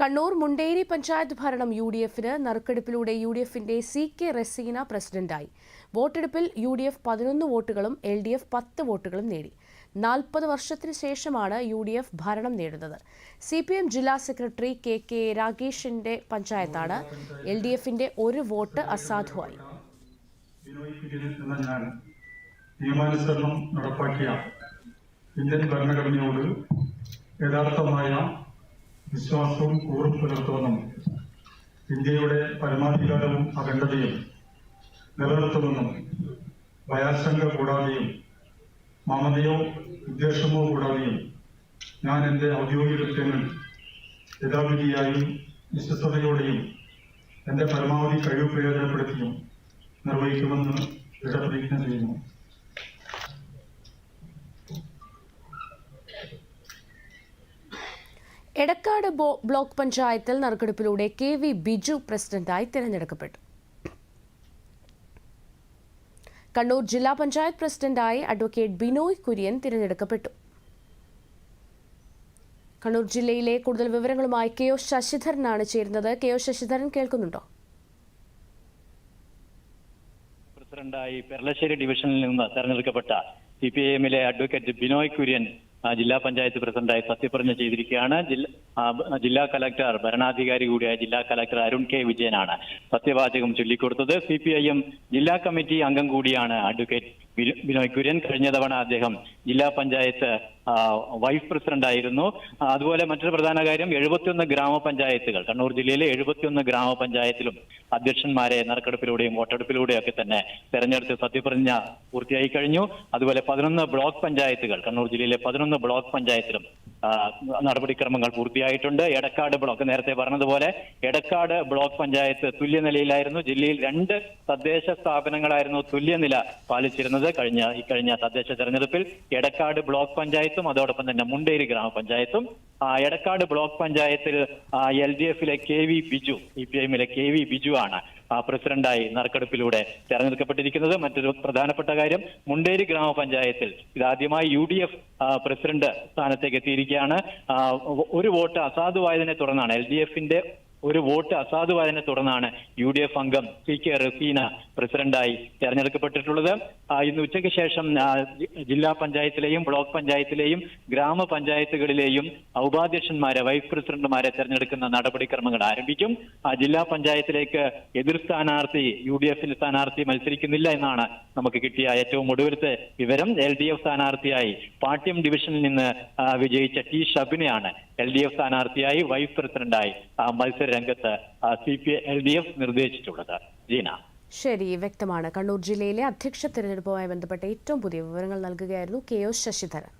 കണ്ണൂർ മുണ്ടേരി പഞ്ചായത്ത് ഭരണം U D എഫിന് നറുക്കെടുപ്പിലൂടെ യു ഡി എഫിന്റെ സി കെ റസീന പ്രസിഡന്റായി. വോട്ടെടുപ്പിൽ യു ഡി എഫ് പതിനൊന്ന് വോട്ടുകളും എൽ ഡി എഫ് പത്ത് വോട്ടുകളും നേടി. നാൽപ്പത് വർഷത്തിന് ശേഷമാണ് യു ഡി എഫ് ഭരണം നേടുന്നത്. സി പി എം ജില്ലാ സെക്രട്ടറി കെ കെ രാഗേഷിന്റെ പഞ്ചായത്താണ് എൽ ഡി എഫിന്റെ ഒരു വോട്ട് അസാധുവായി. നിയമാനുസരണം നടപ്പാക്കിയ ഇന്ത്യൻ ഭരണഘടനയോട് യഥാർത്ഥമായ വിശ്വാസവും കൂറും പുലർത്തുമെന്നും ഇന്ത്യയുടെ പരമാധികാരവും അഖണ്ഡതയും നിലനിർത്തുമെന്നും ഭയാശങ്ക കൂടാതെയും മമതയോ ഉദ്ദേശമോ കൂടാതെയും ഞാൻ എന്റെ ഔദ്യോഗിക കൃത്യങ്ങൾ യഥാവിധിയായും വിശ്വസ്തയോടെയും എന്റെ പരമാവധി കഴിവ് പ്രയോജനപ്പെടുത്തിയും നിർവഹിക്കുമെന്ന് ദൃഢപ്രതിജ്ഞ ചെയ്യുന്നു. ബ്ലോക്ക് പഞ്ചായത്തിൽ നറുക്കെടുപ്പിലൂടെ കെ വി ബിജു പ്രസിഡന്റായി തിരഞ്ഞെടുക്കപ്പെട്ടു. കണ്ണൂർ ജില്ലാ പഞ്ചായത്ത് പ്രസിഡന്റായി അഡ്വക്കേറ്റ് ബിനോയ് കുര്യൻ തിരഞ്ഞെടുക്കപ്പെട്ടു. കണ്ണൂർ ജില്ലയിലെ കൂടുതൽ വിവരങ്ങളുമായി കെ ഒ ശശിധരനാണ് ചേരുന്നത്. കെ ഒ ശശിധരൻ കേൾക്കുന്നുണ്ടോ? പ്രസിഡന്റായി പെർളശ്ശേരി ഡിവിഷനിൽ നിന്ന് തെരഞ്ഞെടുക്കപ്പെട്ട സി പി ഐ എമ്മിലെ അഡ്വക്കേറ്റ് ബിനോയ് കുര്യൻ ജില്ലാ പഞ്ചായത്ത് പ്രസിഡന്റായി സത്യപ്രതിജ്ഞ ചെയ്തിരിക്കുകയാണ്. ജില്ല- കലക്ടർ ഭരണാധികാരി കൂടിയായ ജില്ലാ കലക്ടർ അരുൺ കെ വിജയനാണ് സത്യവാചകം ചൊല്ലിക്കൊടുത്തത്. സി ജില്ലാ കമ്മിറ്റി അംഗം കൂടിയാണ് അഡ്വക്കേറ്റ് ബിനോയ് കുര്യൻ കഴിഞ്ഞ തവണ അദ്ദേഹം ജില്ലാ പഞ്ചായത്ത് വൈസ് പ്രസിഡന്റ് ആയിരുന്നു. അതുപോലെ മറ്റൊരു പ്രധാന കാര്യം എഴുപത്തിയൊന്ന് ഗ്രാമപഞ്ചായത്തുകൾ. കണ്ണൂർ ജില്ലയിലെ എഴുപത്തിയൊന്ന് ഗ്രാമപഞ്ചായത്തിലും അധ്യക്ഷന്മാരെ നറുക്കെടുപ്പിലൂടെയും വോട്ടെടുപ്പിലൂടെയും ഒക്കെ തന്നെ തെരഞ്ഞെടുത്ത് സത്യപ്രതിജ്ഞ പൂർത്തിയായി കഴിഞ്ഞു. അതുപോലെ പതിനൊന്ന് ബ്ലോക്ക് പഞ്ചായത്തുകൾ കണ്ണൂർ ജില്ലയിലെ പതിനൊന്ന് ബ്ലോക്ക് പഞ്ചായത്തിലും നടപടിക്രമങ്ങൾ പൂർത്തിയായിട്ടുണ്ട്. എടക്കാട് ബ്ലോക്ക് നേരത്തെ പറഞ്ഞതുപോലെ എടക്കാട് ബ്ലോക്ക് പഞ്ചായത്ത് തുല്യനിലയിലായിരുന്നു ജില്ലയിൽ രണ്ട് തദ്ദേശ സ്ഥാപനങ്ങളായിരുന്നു തുല്യനില പാലിച്ചിരുന്നത് കഴിഞ്ഞ ഇക്കഴിഞ്ഞ കഴിഞ്ഞ തദ്ദേശ തെരഞ്ഞെടുപ്പിൽ. എടക്കാട് ബ്ലോക്ക് പഞ്ചായത്തും അതോടൊപ്പം തന്നെ മുണ്ടേരി ഗ്രാമപഞ്ചായത്തും. എടക്കാട് ബ്ലോക്ക് പഞ്ചായത്തിൽ എൽ ഡി എഫിലെ K V Biju C P എമ്മിലെ കെ വി ബിജു ആണ്. പ്രസിഡന്റായി നറുക്കെടുപ്പിലൂടെ തെരഞ്ഞെടുക്കപ്പെട്ടിരിക്കുന്നത് മറ്റൊരു പ്രധാനപ്പെട്ട കാര്യം. മുണ്ടേരി ഗ്രാമപഞ്ചായത്തിൽ ഇതാദ്യമായി യു ഡി എഫ് പ്രസിഡന്റ് സ്ഥാനത്തേക്ക് എത്തിയിരിക്കുകയാണ്. ഒരു വോട്ട് അസാധുവായതിനെ തുടർന്നാണ് എൽ ഡി എഫിന്റെ ഒരു വോട്ട് അസാധുവായതിനെ തുടർന്നാണ് യു ഡി എഫ് അംഗം പി കെ റഫീന പ്രസിഡന്റായി തെരഞ്ഞെടുക്കപ്പെട്ടിട്ടുള്ളത്. ഇന്ന് ഉച്ചയ്ക്ക് ശേഷം ജില്ലാ പഞ്ചായത്തിലെയും ബ്ലോക്ക് പഞ്ചായത്തിലെയും ഗ്രാമപഞ്ചായത്തുകളിലെയും ഉപാധ്യക്ഷന്മാരെ വൈസ് പ്രസിഡന്റുമാരെ തെരഞ്ഞെടുക്കുന്ന നടപടിക്രമങ്ങൾ ആരംഭിക്കും. ജില്ലാ പഞ്ചായത്തിലേക്ക് എതിർ സ്ഥാനാർത്ഥി യു ഡി എഫിൽ സ്ഥാനാർത്ഥി മത്സരിക്കുന്നില്ല എന്നാണ് നമുക്ക് കിട്ടിയ ഏറ്റവും ഒടുവിലത്തെ വിവരം. എൽ ഡി എഫ് സ്ഥാനാർത്ഥിയായി പാട്യം ഡിവിഷനിൽ നിന്ന് വിജയിച്ച ടി ഷബിനെയാണ് എൽ ഡി എഫ് സ്ഥാനാർത്ഥിയായി വൈസ് പ്രസിഡന്റായി മത്സര രംഗത്ത് C P L D F നിർദ്ദേശിച്ചിട്ടുള്ളത്. Jeena. ശരി വ്യക്തമാണ്. കണ്ണൂർ ജില്ലയിലെ അധ്യക്ഷ തിരഞ്ഞെടുപ്പുമായി ബന്ധപ്പെട്ട ഏറ്റവും പുതിയ വിവരങ്ങൾ നൽകുകയായിരുന്നു കെ ഒ ശശിധരൻ.